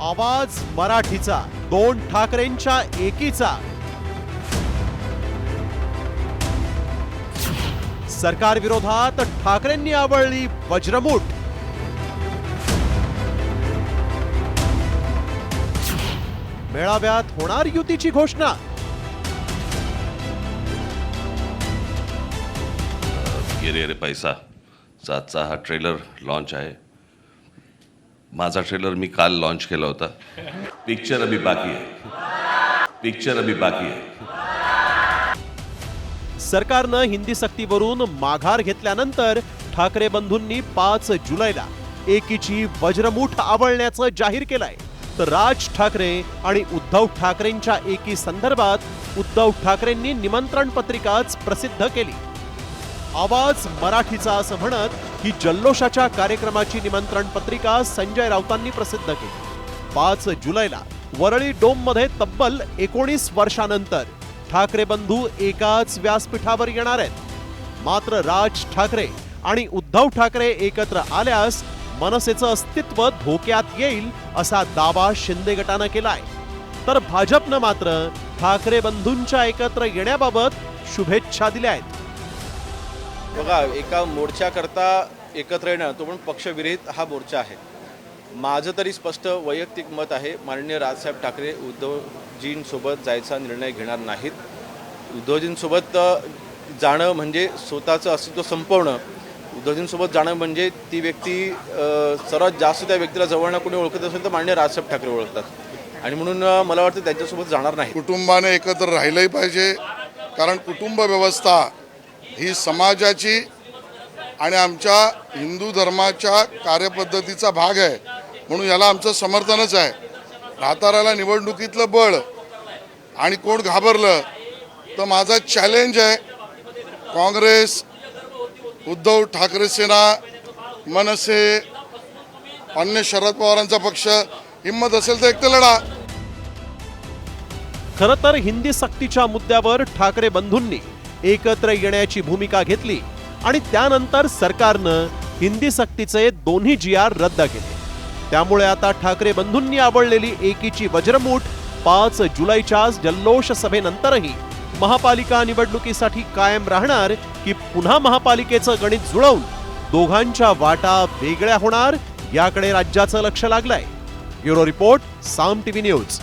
आवाज मराठीचा दोन ठाकरेंच्या एकीचा. सरकार विरोधात ठाकरेंनी आवळली वज्रमूठ. मेळाव्यात होणार युतीची घोषणा. ये रे पैसा. सातचा हा ट्रेलर लॉन्च आहे. माझा ट्रेलर मी काल लॉन्च केला होता. पिक्चर अभी बाकी आहे. पिक्चर अभी बाकी आहे. सरकारनं हिंदी सक्तीवरून माघार घेतल्यानंतर ठाकरे बंधूंनी पाच जुलैला एकीची वज्रमूठ आवळण्याचं जाहीर केलंय. तर राज ठाकरे आणि उद्धव ठाकरेंच्या एकी संदर्भात उद्धव ठाकरेंनी निमंत्रण पत्रिकाच प्रसिद्ध केली. आवाज मराठीचा असं म्हणत ही जल्लोषाच्या कार्यक्रमाची निमंत्रण पत्रिका संजय राऊतांनी प्रसिद्ध केली. पाच जुलैला वरळी डोममध्ये तब्बल एकोणीस वर्षानंतर ठाकरे बंधू एकाच व्यासपीठावर येणार आहेत. मात्र राज ठाकरे आणि उद्धव ठाकरे एकत्र आल्यास मनसेचं अस्तित्व धोक्यात येईल असा दावा शिंदे गटानं केलाय. तर भाजपनं मात्र ठाकरे बंधूंच्या एकत्र येण्याबाबत शुभेच्छा दिल्या आहेत. बघा एका मोर्चाकरता एकत्र येणं तो पण पक्षविरहित हा मोर्चा आहे. माझं तरी स्पष्ट वैयक्तिक मत आहे माननीय राजसाहेब ठाकरे उद्धवजींसोबत जायचा निर्णय घेणार नाहीत. उद्धवजींसोबत जाणं म्हणजे स्वतःचं अस्तित्व संपवणं. उद्धवजींसोबत जाणं म्हणजे ती व्यक्ती सर्वात जास्त त्या व्यक्तीला जवळनं कोणी ओळखत असेल तर माननीय राजसाहेब ठाकरे ओळखतात. आणि म्हणून मला वाटतं त्यांच्यासोबत जाणार नाही कुटुंबाने एकत्र राहिलंही पाहिजे कारण कुटुंब व्यवस्था ही समाजाची आणि आमच्या हिंदू धर्माच्या कार्यपद्धतीचा भाग आहे म्हणून याला आमचं समर्थनच आहे. राहताराला निवडणुकीतलं बळ आणि कोण घाबरलं तर माझा चॅलेंज आहे. काँग्रेस उद्धव ठाकरे सेना मनसे अन्य शरद पवारांचा पक्ष हिंमत असेल तर एकटे लढा. खरं तर हिंदी सक्तीच्या मुद्द्यावर ठाकरे बंधूंनी एकत्र येण्याची भूमिका घेतली आणि त्यानंतर सरकारनं हिंदी सक्तीचे दोन्ही जी आर रद्द केले. त्यामुळे आता ठाकरे बंधूंनी आवडलेली एकीची वज्रमूठ पाच जुलैच्या जल्लोष सभेनंतरही महापालिका निवडणुकीसाठी कायम राहणार की पुन्हा महापालिकेचं गणित जुळवून दोघांच्या वाटा वेगळ्या होणार याकडे राज्याचं लक्ष लागलंय. Bureau report Saam TV news.